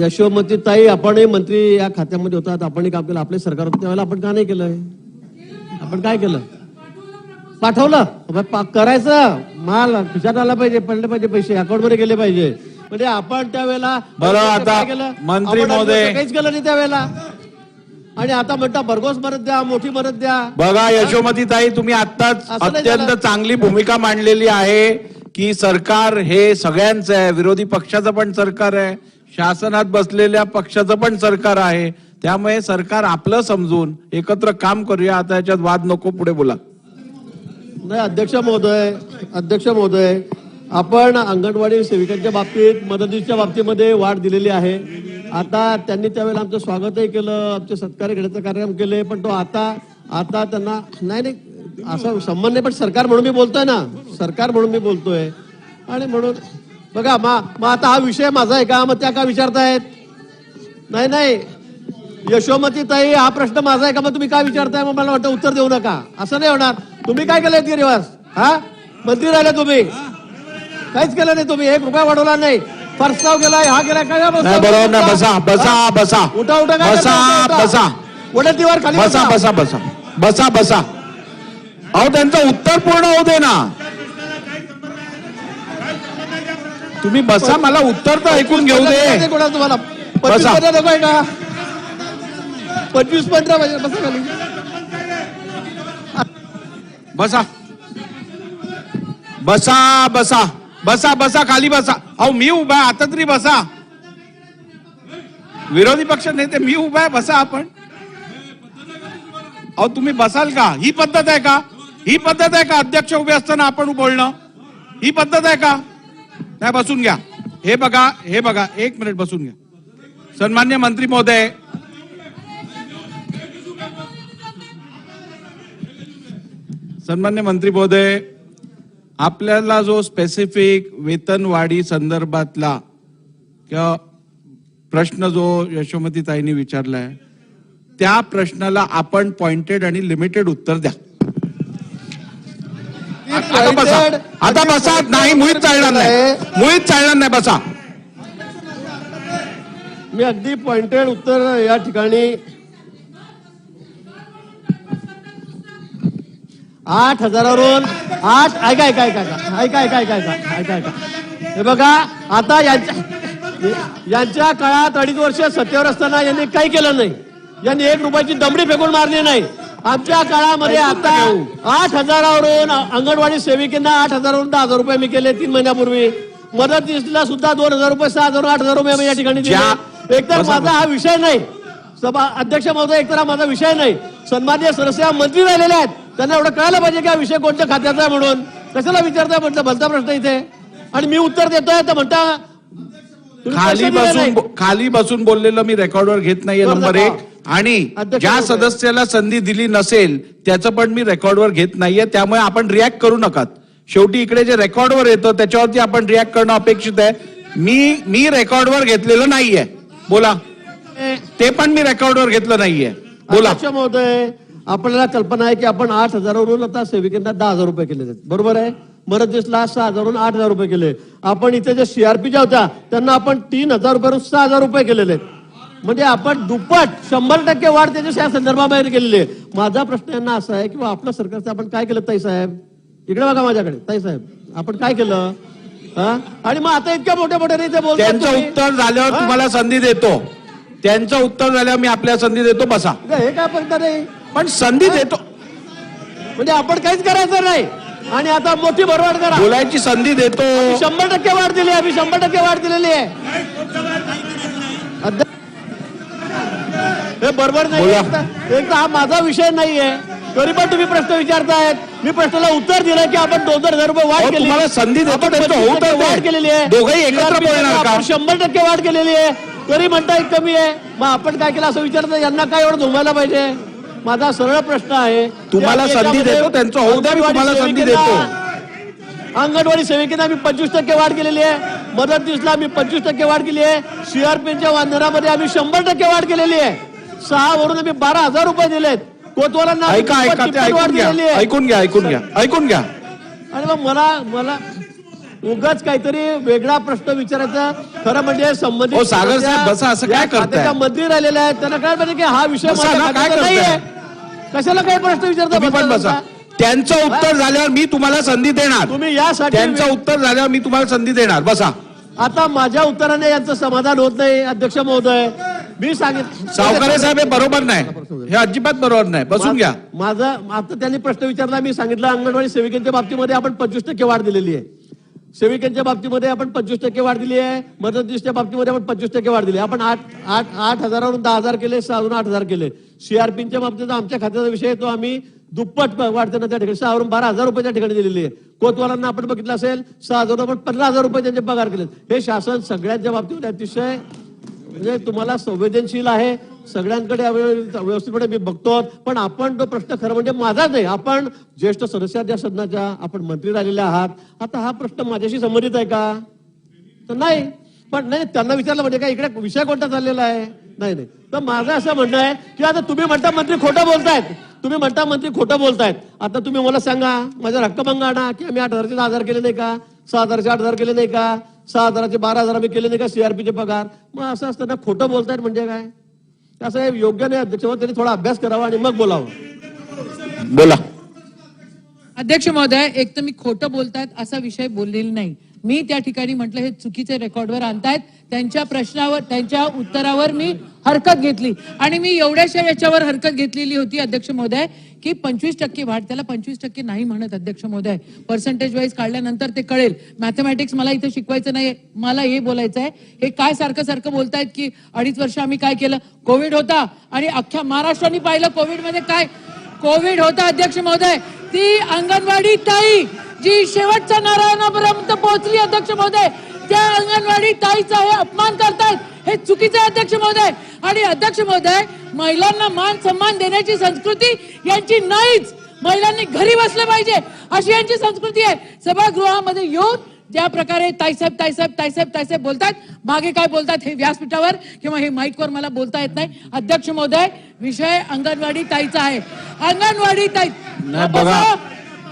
यशोमती ताई आपणही मंत्री या खात्यामध्ये होतात. आपणही काम केलं. आपले सरकार होतं त्यावेळेला आपण का नाही केलं? आपण काय केलं? पाठवलं. करायचं. माल खिशात आला पाहिजे पडले पाहिजे पैसे. अकाउंटमध्ये गेले पाहिजे. म्हणजे आपण त्यावेळेला? मंत्री महोदय. काहीच केलं नाही त्यावेळेला. आणि आता म्हणता भरघोस मदत द्या मोठी मदत द्या. बघा यशोमती ताई तुम्ही आताच अत्यंत. चांगली भूमिका मांडलेली आहे की सरकार हे सगळ्यांचं आहे. विरोधी पक्षाचं पण सरकार आहे. शासनात बसलेल्या पक्षाचं पण सरकार आहे. त्यामुळे सरकार आपलं समजून एकत्र काम करूया. आता याच्यात वाद नको पुढे बोला. नाही अध्यक्ष महोदय अध्यक्ष महोदय आपण अंगणवाडी सेविकांच्या बाबतीत मदतीच्या बाबतीमध्ये वाढ दिलेली आहे. आता त्यांनी त्यावेळेला आमचं स्वागतही केलं आमचे सत्कार घेण्याचा कार्यक्रम केले पण तो आता आता त्यांना नाही नाही असं संबंध नाही पण सरकार म्हणून मी बोलतोय ना. सरकार म्हणून मी बोलतोय. आणि म्हणून बघा मा मग आता हा विषय माझा आहे का? मग त्या का विचारतायत? नाही नाही. यशोमती ताई हा प्रश्न माझा आहे का? मग तुम्ही काय विचारताय? मग मला वाटतं उत्तर देऊ नका. असं नाही होणार. तुम्ही काय केलंय गिरिवास हा? मंत्री राहिले तुम्ही. काहीच केलं नाही तुम्ही. एक रुपया वाढवला नाही. प्रस्ताव केलाय हा केलाय काय बरोबर नाही बसा बसा बसा. उठा उठा काय बसा. बसा. वडतीवर खाली बसा. बसा बसा. बसा बसा. अहो त्यांचं उत्तर पूर्ण होऊ दे ना. तुम्ही बसा मला उत्तर तर ऐकून घेऊ दे. तुम्हाला. पंचवीस बसा. पंधरा नको आहे का पंचवीस पंधरा पाहिजे बसा खाली. बसा. बसा बसा. बसा बसा खाली बसा. अहो मी उभा आता तरी बसा. विरोधी पक्ष नेते मी उभा आहे बसा आपण. अहो तुम्ही बसाल का? ही पद्धत आहे का? ही पद्धत आहे का? अध्यक्ष उभे असताना आपण बोलणं. ही पद्धत आहे का? नाही बसून घ्या. हे बघा हे बघा एक मिनिट बसून घ्या. सन्मान्य मंत्री महोदय. सन्मान्य मंत्री महोदय आपल्याला जो स्पेसिफिक वेतनवाढी संदर्भातला किंवा प्रश्न जो यशोमती ताईंनी विचारलाय त्या प्रश्नाला आपण पॉइंटेड आणि लिमिटेड उत्तर द्या. आता बसा. आता बसा. नाही मुळीच चालणार नाही. मुळीच चालणार नाही बसा. मी अगदी पॉइंटेड उत्तर या ठिकाणी. आठ हजारावरून आठ ऐका ऐका ऐका ऐका ऐका ऐका ऐका ऐका ऐका ऐका. हे बघा आता यांच्या यांच्या काळात अडीच वर्ष सत्तेवर असताना यांनी काही केलं नाही. यांनी एक रुपयाची दमडी फेकून मारली नाही. आमच्या काळामध्ये आता आठ हजारावरून अंगणवाडी सेविकांना आठ हजारावरून दहा हजार रुपये मी केले तीन महिन्यापूर्वी. मदतीला सुद्धा दोन हजार रुपये सहा हजार आठ हजार रुपये या ठिकाणी एकतर माझा हा विषय नाही. सभा अध्यक्ष महोदय एकतर हा माझा विषय नाही. सन्मान्य सदस्य मंत्री राहिलेले आहेत. त्यांना एवढं कळायला पाहिजे की हा विषय कोणत्या खात्याचा आहे म्हणून. कशाला विचारताय म्हटलं भलता प्रश्न इथे. आणि मी उत्तर देतोय तर म्हणता खाली बसून. खाली बसून बोललेलं मी रेकॉर्डवर घेत नाहीये बरं, नंबर बरं. एक. आणि ज्या. सदस्याला संधी दिली नसेल त्याचं पण मी रेकॉर्डवर घेत नाहीये. त्यामुळे आपण रिॲक्ट करू नकात. शेवटी इकडे जे रेकॉर्डवर येतं त्याच्यावरती आपण रिॲक्ट करणं अपेक्षित आहे. मी मी रेकॉर्डवर घेतलेलं नाहीये. बोला. ते पण मी रेकॉर्डवर घेतलं नाहीये. बोला. महोदय आपल्याला कल्पना आहे की आपण आठ हजारावरून आता सेविकांना दहा हजार रुपये केले बरोबर आहे? मदतनीसला सहा हजारवरून आठ हजार रुपये केले. आपण इथे जे सीआरपी ज्या होत्या त्यांना आपण तीन हजार रुपयावरून सहा हजार रुपये केलेले आहेत. म्हणजे आपण दुप्पट शंभर टक्के वाढ त्याच्या या संदर्भाबाहेर केलेली आहे. माझा प्रश्न यांना असा आहे की बा आपल्या सरकारचं आपण काय केलं ताई साहेब? इकडे बघा माझ्याकडे. ताई साहेब आपण काय केलं? हा? आणि मग आता इतक्या मोठ्या मोठ्या ते बोलतात त्यांचं. उत्तर झाल्यावर? तुम्हाला संधी देतो. त्यांचं उत्तर झाल्यावर मी आपल्या संधी देतो बसा. हे काय पद्धत आहे पण संधी देतो. म्हणजे आपण काहीच करायचं नाही. आणि आता मोठी भरवाड करा. बोलायची संधी देतो. शंभर टक्के वाढ दिली आम्ही शंभर टक्के वाढ दिलेली आहे. अध्य- हे बरोबर नाही. एक तर- हा माझा विषय नाहीये. तरी पण तुम्ही प्रश्न विचारतायत. मी प्रश्नाला उत्तर दिलं की आपण दोन हजार रुपये वाढ केली. संधी देतो, आपण त्यांचं 25 होऊ तर टक्के दे. वाढ केलेली आहे. शंभर टक्के वाढ केलेली आहे. तरी म्हणताय कमी आहे. मग आपण काय केलं असं विचारतं यांना काय एवढं धुमायला पाहिजे? माझा सरळ प्रश्न आहे. तुम्हाला संधी देतो, त्यांचं मी तुम्हाला संधी सेविकांना- अंगणवाडी सेविकेला आम्ही पंचवीस टक्के वाढ केलेली आहे. मदतनीसला आम्ही पंचवीस टक्के वाढ केली आहे. सीआरपीच्या वांधनामध्ये आम्ही शंभर टक्के वाढ केलेली आहे. सहा वरून आम्ही बारा हजार रुपये दिलेत. कोतवालांना आम्ही ऐका दुप्पट, ऐका ते तिप्पट वाढ ऐकून घ्या. दिलेली आहे. ऐकून घ्या ऐकून घ्या ऐकून घ्या. आणि मग मला मला उगाच काहीतरी वेगळा प्रश्न विचारायचा. खरं म्हणजे संबंधित हो, सागर साहेब, बसा, असं या काय करताय? खात्याच्या मंत्री राहिलेले आहेत. त्यांना काय पाहिजे की हा विषय बसा माझ्या ना, काय खात्याचा करताय? नाहीये. कशाला काही प्रश्न विचारता तुम्ही पण बसा त्यांचं उत्तर झाल्यावर मी तुम्हाला संधी देणार. तुम्ही यासाठी त्यांचं उत्तर झाल्यावर मी तुम्हाला संधी देणार. बसा. आता माझ्या उत्तराने यांचं समाधान होत नाही अध्यक्ष महोदय. मी सांगितलं सावकारे साहेब हे बरोबर नाही. हे अजिबात बरोबर नाही. बसून घ्या. माझा आता त्यांनी प्रश्न विचारला मी सांगितलं अंगणवाडी सेविकांच्या बाबतीमध्ये आपण पंचवीस टक्के वाढ दिलेली आहे. सेविकांच्या बाबतीमध्ये आपण पंचवीस टक्के वाढ दिली आहे. मदतनीसच्या बाबतीमध्ये आपण पंचवीस टक्के वाढ दिली. आपण आठ आठ आठ हजारावरून दहा हजार केले सहावरून आठ हजार केले. सीआरपीच्या बाबतीत आमच्या खात्याचा विषय तो आम्ही दुप्पट वाढ त्यांना त्या ठिकाणी सहावरून बारा हजार रुपये त्या ठिकाणी दिलेली आहे. कोतवालांना आपण बघितलं असेल सहा हजार आपण पंधरा हजार रुपये त्यांचे पगार केले हे शासन सगळ्यांच्या बाबतीमध्ये अतिशय म्हणजे तुम्हाला संवेदनशील आहे सगळ्यांकडे व्यवस्थितपणे मी बघतो पण आपण तो प्रश्न खरं म्हणजे माझाच नाही. आपण ज्येष्ठ सदस्य या सदनाच्या आपण मंत्री राहिलेले आहात आता हा प्रश्न माझ्याशी संबंधित आहे का? तर नाही. पण नाही त्यांना विचारलं म्हणजे काय इकडे विषय कोणता चाललेला आहे? नाही नाही. तर माझं असं म्हणणं आहे की आता तुम्ही म्हणता मंत्री खोटं बोलतायत. तुम्ही म्हणता मंत्री खोटं बोलतायत. आता तुम्ही मला सांगा माझा रक्कम आणा की आम्ही आठ हजारचे दहा हजार केले नाही का? सहा हजारचे आठ हजार केले नाही का? सहा हजाराचे बारा हजार आम्ही केले नाही का सीआरपीचे पगार? मग असं असताना खोटं बोलतायत म्हणजे काय? असं हे योग्य नाही. अध्यक्ष महोदय. त्यांनी थोडा अभ्यास करावा आणि मग बोलावं. बोला. अध्यक्ष महोदय एक तर मी खोटं बोलतायत असा विषय बोललेला नाही. मी त्या ठिकाणी म्हटलं हे चुकीचे रेकॉर्डवर आणतायत. त्यांच्या प्रश्नावर त्यांच्या उत्तरावर मी हरकत घेतली. आणि मी एवढ्याशा याच्यावर हरकत घेतलेली होती अध्यक्ष महोदय की पंचवीस टक्के वाढ त्याला पंचवीस टक्के नाही म्हणत अध्यक्ष महोदय. पर्सेंटेज वाईज काढल्यानंतर ते कळेल. मॅथमॅटिक्स मला इथं शिकवायचं नाही मला हे बोलायचं आहे. हे काय सारखं सारखं बोलतायत की अडीच वर्ष आम्ही काय केलं? कोविड होता. आणि अख्ख्या महाराष्ट्राने पाहिलं कोविडमध्ये काय? कोविड होता अध्यक्ष महोदय. ती अंगणवाडी ताई जी शेवटच्या नारायणापर्यंत पोहोचली अध्यक्ष महोदय त्या अंगणवाडी ताईचा हे अपमान करतायत हे चुकीचे अध्यक्ष महोदय. आणि अध्यक्ष महोदय महिलांना मान सन्मान देण्याची संस्कृती यांची नाहीच. महिलांनी घरी बसले पाहिजे अशी यांची संस्कृती आहे. सभागृहामध्ये येऊन ज्या प्रकारे ताईसाहेब ताईसाहेब ताईसाहेब ताईसाहेब बोलतात मागे काय बोलतात हे व्यासपीठावर किंवा हे माईकवर मला बोलता येत नाही. अध्यक्ष महोदय विषय अंगणवाडी ताईचा आहे. अंगणवाडी ताई बघा.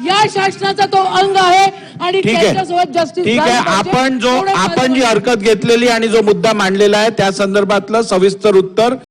या शासनाचा तो अंग आहे आणि ठीक आहे. त्याच्यासोबत जस्टिस ठीक आहे. आपण जो आपण जी हरकत घेतलेली आणि जो मुद्दा मांडलेला आहे त्या संदर्भातलं सविस्तर उत्तर